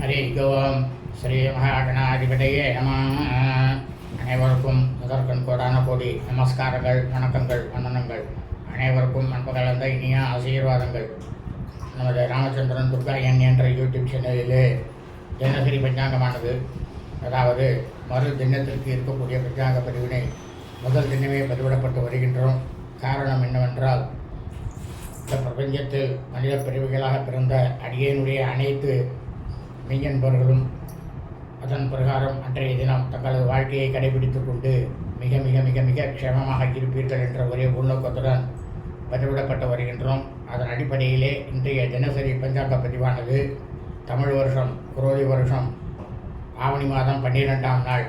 ஹரி ஓம் ஸ்ரீ மகாகணாதிபதியே நம அனைவருக்கும் முதற்கண் கோடான கோடி நமஸ்காரங்கள் வணக்கங்கள் வந்தனங்கள் அனைவருக்கும் அன்பகலந்த இனிய ஆசீர்வாதங்கள்। நமது ராமச்சந்திரன் துர்கா என் என்ற யூடியூப் சேனலிலே தினசரி பஞ்சாங்கமானது அதாவது மறு தினத்திற்கு இருக்கக்கூடிய பஞ்சாங்க பதிவினை முதல் தினமே பதிவிடப்பட்டு வருகின்றோம். காரணம் என்னவென்றால் இந்த பிரபஞ்சத்தில் மனித பிரிவுகளாக பிறந்த அடியனுடைய அனைத்து மெய்யன்பர்களும் அதன் பிரகாரம் அன்றைய தினம் தங்களது வாழ்க்கையை கடைபிடித்து கொண்டு மிக மிக மிக மிக க்ஷேமமாக இருப்பீர்கள் என்ற ஒரே உள்நோக்கத்துடன் பதிவிடப்பட்டு வருகின்றோம். அதன் அடிப்படையிலே இன்றைய தினசரி பஞ்சாங்க பதிவானது தமிழ் வருஷம் குரோதி வருஷம் ஆவணி மாதம் பன்னிரெண்டாம் நாள்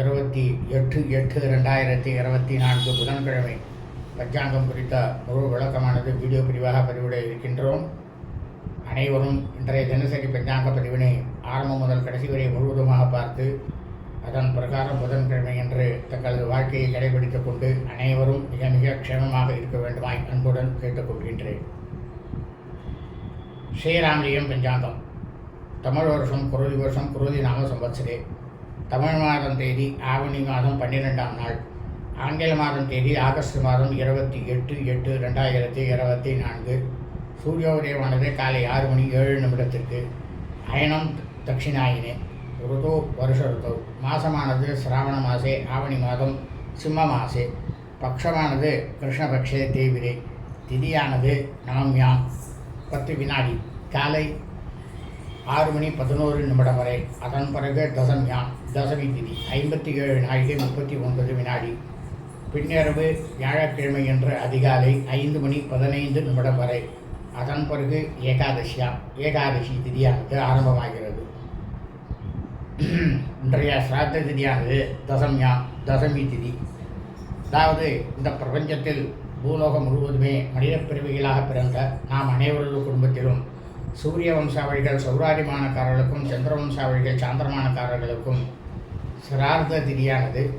இருபத்தி எட்டு எட்டு ரெண்டாயிரத்தி இருபத்தி நான்கு புதன்கிழமை. பஞ்சாங்கம் குறித்த முழு விளக்கமானது வீடியோ பிரிவாக பதிவிட இருக்கின்றோம். அனைவரும் இன்றைய தினசரி பஞ்சாங்க பதிவினை ஆரம்பம் முதல் கடைசி வரை முழுவதுமாக பார்த்து அதன் பிரகாரம் புதன்கிழமை என்று தங்களது வாழ்க்கையை கடைபிடித்துக் கொண்டு அனைவரும் மிக மிக க்ஷேமமாக இருக்க வேண்டுமாய் அன்புடன் கேட்டுக்கொள்கின்றேன் ஸ்ரீராமலியம் பஞ்சாங்கம் தமிழ் வருஷம் குருதி வருஷம் குருதி நாம சம்பத்சரே தமிழ் மாதம் தேதி ஆவணி மாதம் பன்னிரெண்டாம் நாள். ஆங்கில மாதம் தேதி ஆகஸ்ட் மாதம் இருபத்தி எட்டு எட்டு ரெண்டாயிரத்தி இருபத்தி நான்கு. சூரிய உதயமானது காலை ஆறு மணி ஏழு நிமிடத்திற்கு அயனம் தட்சிணாயினே. ருது வருஷ ருதோ. மாசமானது சிராவண மாசே ஆவணி மாதம் சிம்ம மாசே. பக்ஷமானது கிருஷ்ணபக்ஷே தேவிரே. திதியானது நவம்யாம் பத்து வினாடி. காலை ஆறு மணி பதினோரு நிமிடம் வரை. அதன் பிறகு தசம்யாம். தசமி திதி. ஐம்பத்தி ஏழு நாழிகை முப்பத்தி ஒன்பது வினாடி. பின்னிரவு வியாழக்கிழமை என்ற அதிகாலை ஐந்து மணி பதினைந்து நிமிடம் வரை. அதன் பிறகு ஏகாதசியாம் ஏகாதசி திதியானது ஆரம்பமாகிறது. இன்றைய சிராத்த திதியானது தசம்யாம் தசமி திதி. அதாவது இந்த பிரபஞ்சத்தில் பூலோகம் முழுவதுமே மனிதப் பிறவிகளாக பிறந்த நாம் அனைவரது குடும்பத்திலும் சூரிய வம்சாவளிகள் சௌராரிமானக்காரர்களுக்கும் சந்திர வம்சாவளிகள் சாந்திரமானக்காரர்களுக்கும் சிரார்த்த திதியானது.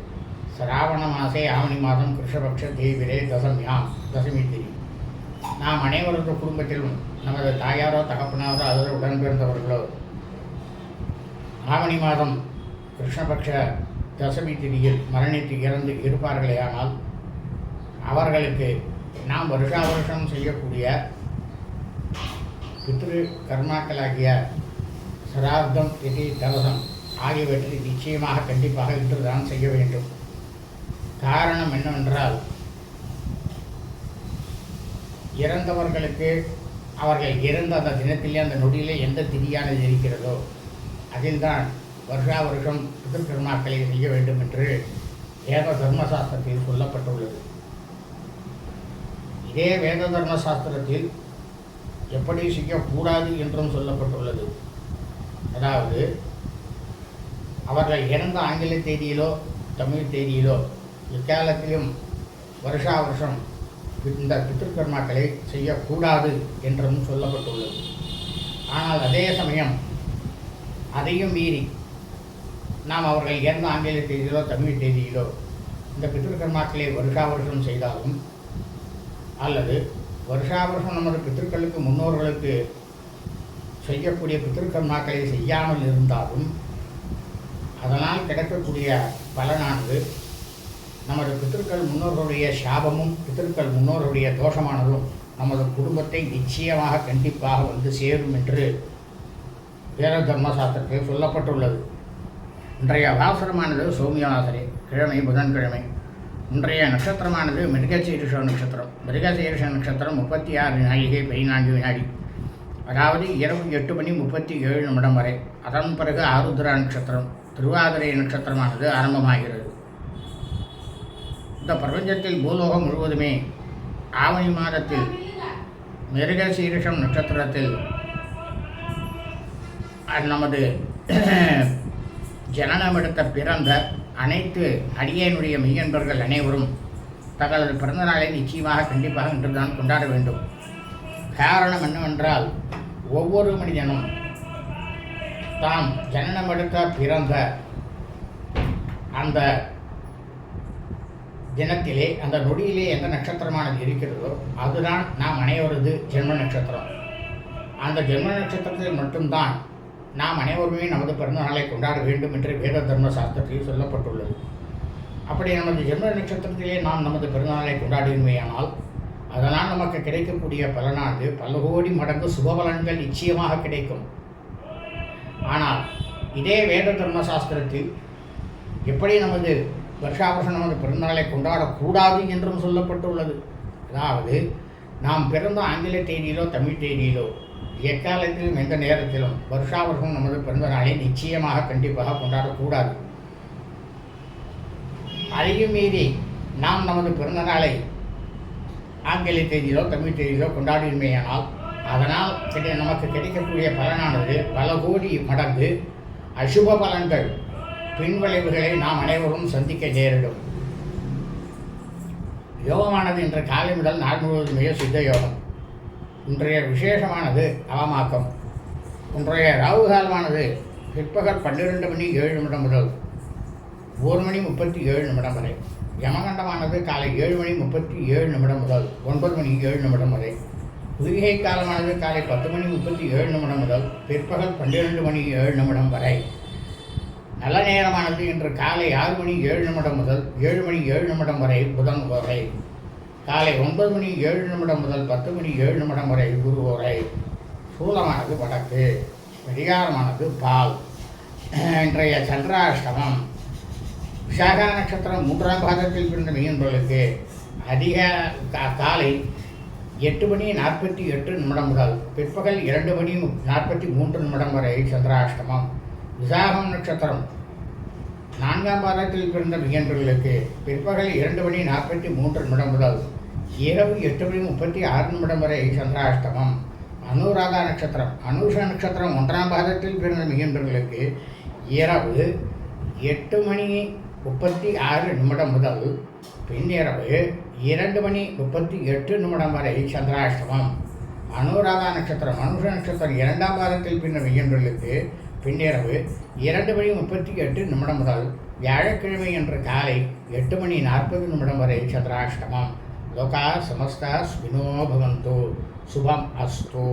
சிராவண மாசே ஆவணி மாதம் கிருஷ்ணபக்ஷ தேவிரே தசம்யாம் தசமி திதி. நாம் அனைவரது குடும்பத்திலும் நமது தாயாரோ தகப்பனாரோ அதோடு உடன்பிறந்தவர்களோ ஆவணி மாதம் கிருஷ்ணபக்ஷ தசமி திதியில் மரணித்து இறந்து இருப்பார்களேயானால் அவர்களுக்கு நாம் வருஷா வருஷம் செய்யக்கூடிய பித்ரு கர்மாக்களாகிய சிரார்த்தம் திதி தவசம் ஆகியவற்றை நிச்சயமாக கண்டிப்பாக இன்றுதான் செய்ய வேண்டும். காரணம் என்னவென்றால் இறந்தவர்களுக்கு அவர்கள் இறந்த அந்த தினத்திலே அந்த நொடியிலே எந்த திதியானது இருக்கிறதோ அதில்தான் வருஷா வருஷம் பிதற்கர்மாக்களை செய்ய வேண்டும் என்று வேத தர்மசாஸ்திரத்தில் சொல்லப்பட்டுள்ளது. இதே வேத தர்மசாஸ்திரத்தில் எப்படி செய்யக்கூடாது என்றும் சொல்லப்பட்டுள்ளது. அதாவது அவர்கள் இறந்த ஆங்கில தேதியிலோ தமிழ் தேதியிலோ எக்காலத்திலும் வருஷா வருஷம் இந்த பித்திருக்கர்மாக்களை செய்யக்கூடாது என்றும் சொல்லப்பட்டுள்ளது. ஆனால் அதே சமயம் அதையும் மீறி நாம் அவர்கள் இறந்த ஆங்கில தேதியிலோ தமிழ் தேதியிலோ இந்த பித்திருக்கர்மாக்களை வருஷா வருஷம் செய்தாலும் அல்லது வருஷா வருஷம் நமது பித்திருக்களுக்கு முன்னோர்களுக்கு செய்யக்கூடிய பித்திருக்கர்மாக்களை செய்யாமல் இருந்தாலும் அதனால் கிடைக்கக்கூடிய பலனானது நமது பித்திருக்கள் முன்னோர்களுடைய சாபமும் பித்திருக்கள் முன்னோருடைய தோஷமானதும் நமது குடும்பத்தை நிச்சயமாக கண்டிப்பாக வந்து சேரும் என்று வேத தர்மசாஸ்திரத்தில் சொல்லப்பட்டுள்ளது. இன்றைய வாசனமானது சௌமியவாசரே கிழமை புதன்கிழமை. இன்றைய நட்சத்திரமானது மிருகசீரிஷ நட்சத்திரம். மிருகசீரிஷ நட்சத்திரம் முப்பத்தி ஆறு நாழிகை பதினான்கு வினாடி அதாவது இரவு எட்டு மணி முப்பத்தி ஏழு நிமிடம் வரை. அதன் பிறகு ஆருத்ரா நட்சத்திரம் திருவாதிரை நட்சத்திரமானது ஆரம்பமாகிறது. இந்த பிரபஞ்சத்தில் பூலோகம் முழுவதுமே ஆவணி மாதத்தில் மிருக சீரிஷம் நட்சத்திரத்தில் நமது ஜனனமெடுத்த பிறந்த அனைத்து அடியனுடைய மெய்யன்பர்கள் அனைவரும் தங்களது பிறந்த நாளை நிச்சயமாக கண்டிப்பாக இன்றுதான் கொண்டாட வேண்டும். காரணம் என்னவென்றால் ஒவ்வொரு மனிதனும் தாம் ஜனனமெடுத்த பிறந்த அந்த தினத்திலே அந்த நொடியிலே எந்த நட்சத்திரமானது இருக்கிறதோ அதுதான் நாம் அனைவரது ஜென்ம நட்சத்திரம். அந்த ஜென்ம நட்சத்திரத்தில் மட்டும்தான் நாம் அனைவருமே நமது பிறந்த நாளை கொண்டாட வேண்டும் என்று வேத தர்ம சாஸ்திரத்தில் சொல்லப்பட்டுள்ளது. அப்படி நமது ஜென்ம நட்சத்திரத்திலே நாம் நமது பிறந்தநாளை கொண்டாடுமையானால் அதனால் நமக்கு கிடைக்கக்கூடிய பலனானது பல கோடி மடங்கு சுபபலன்கள் நிச்சயமாக கிடைக்கும். ஆனால் இதே வேத தர்ம சாஸ்திரத்தில் எப்படி நமது வருஷாவருஷம் பிறந்தநாளை கொண்டாடக்கூடாது என்றும் சொல்லப்பட்டுள்ளது. அதாவது நாம் பிறந்த ஆங்கில தேதியிலோ தமிழ் தேதியிலோ எக்காலத்திலும் எந்த நேரத்திலும் வருஷாவருஷம் நமது பிறந்த நாளை நிச்சயமாக கண்டிப்பாக கொண்டாடக்கூடாது. அதையும் மீறி நாம் நமது பிறந்த நாளை ஆங்கில தேதியிலோ தமிழ் தேதியிலோ கொண்டாடினமையானால் அதனால் கிடை நமக்கு கிடைக்கக்கூடிய பலனானது பல கோடி மடங்கு அசுப பலன்கள். பின்விளைவுகளை நாம் அனைவரும் சந்திக்க நேரிடும். யோகமானது இன்று காலை முதல் நாள் முழுவதுமே சித்த யோகம். இன்றைய விசேஷமானது அவமாக்கம். இன்றைய ராகு காலமானது பிற்பகல் பன்னிரெண்டு மணி ஏழு நிமிடம் முதல் ஒரு மணி முப்பத்தி ஏழு நிமிடம் வரை. யமகண்டமானது காலை ஏழு மணி முப்பத்தி ஏழு நிமிடம் முதல் ஒன்பது மணி ஏழு நிமிடம் வரை. குளிகை காலமானது காலை பத்து மணி முப்பத்தி ஏழு நிமிடம் முதல் பிற்பகல் பன்னிரெண்டு மணி ஏழு நிமிடம் வரை. நல்ல நேரமானது இன்று காலை ஆறு மணி ஏழு நிமிடம் முதல் ஏழு மணி ஏழு நிமிடம் வரை புதன் வரை காலை ஒன்பது மணி ஏழு நிமிடம் முதல் பத்து மணி ஏழு நிமிடம் வரை குரு வரை சூலமானது வடக்கு விடிகாரமானது பால். இன்றைய சந்திராஷ்டமம். விசாக நட்சத்திரம் மூன்றாம் பாதத்தில் பிறந்த மீன்களுக்கு அதிக கா- காலை எட்டு மணி நாற்பத்தி எட்டு நிமிடம் முதல் பிற்பகல் இரண்டு மணி நாற்பத்தி மூன்று நிமிடம் வரை சந்திராஷ்டமம். விசாகம் நட்சத்திரம். நான்காம் பாதத்தில் பிறந்த மிகன்றர்களுக்கு பிற்பகல் இரண்டு மணி நாற்பத்தி மூன்று நிமிடம் முதல் இரவு எட்டு மணி முப்பத்தி ஆறு நிமிடம் வரை சந்திராஷ்டமம். அனுராதா நட்சத்திரம். அனுஷ நட்சத்திரம் ஒன்றாம் பாதத்தில் பிறந்த மிகன்றர்களுக்கு இரவு எட்டு மணி முப்பத்தி ஆறு நிமிடம் முதல் பின்னிரவு இரண்டு மணி முப்பத்தி எட்டு நிமிடம் வரை சந்திராஷ்டமம். அனுராதா நட்சத்திரம். அனுஷ நட்சத்திரம் இரண்டாம் பாதத்தில் பின்ன மிகன்றர்களுக்கு பின்னிரவு இரண்டு மணி முப்பத்தி எட்டு நிமிடம் முதல் வியாழக்கிழமை என்ற காலை எட்டு மணி நாற்பது நிமிடம் வரை சந்திராஷ்டமம். லோகா சமஸ்தா ஸ்வினோ பவந்தோ. சுபம் அஸ்தோ.